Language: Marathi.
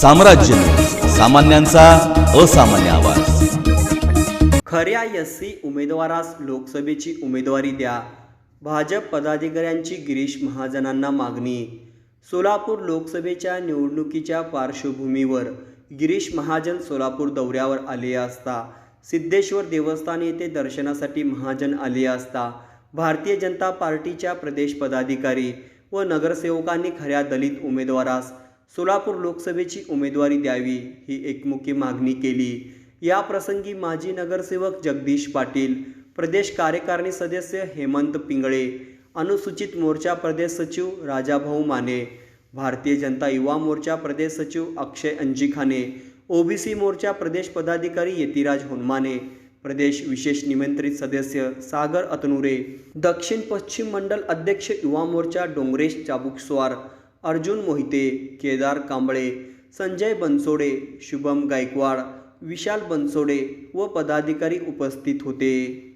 साम्राज्य. सामान्यांचा असामान्य आवाज. खऱ्या एस सी उमेदवारास लोकसभेची उमेदवारी द्या. भाजप पदाधिकाऱ्यांची गिरीश महाजनांना मागणी. सोलापूर लोकसभेच्या निवडणुकीच्या पार्श्वभूमीवर गिरीश महाजन सोलापूर दौऱ्यावर आले असता सिद्धेश्वर देवस्थान येथे दर्शनासाठी महाजन आले असता भारतीय जनता पार्टीच्या प्रदेश पदाधिकारी व नगरसेवकांनी खऱ्या दलित उमेदवारास सोलापूर लोकसभेची उमेदवारी द्यावी ही एकमुखी मागणी केली. या प्रसंगी माजी नगरसेवक जगदीश पाटील प्रदेश कार्यकारिणी सदस्य हेमंत पिंगळे अनुसूचित मोर्चा प्रदेश सचिव राजाभाऊ माने भारतीय जनता युवा मोर्चा प्रदेश सचिव अक्षय अंजिखाने ओबीसी मोर्चा प्रदेश पदाधिकारी यतिराज होनमाने प्रदेश विशेष निमंत्रित सदस्य सागर अतनुरे दक्षिण पश्चिम मंडल अध्यक्ष युवा मोर्चा डोंगरेश चाबुकस्वार अर्जुन मोहिते केदार कांबळे संजय बनसोडे शुभम गायकवाड विशाल बनसोडे व पदाधिकारी उपस्थित होते.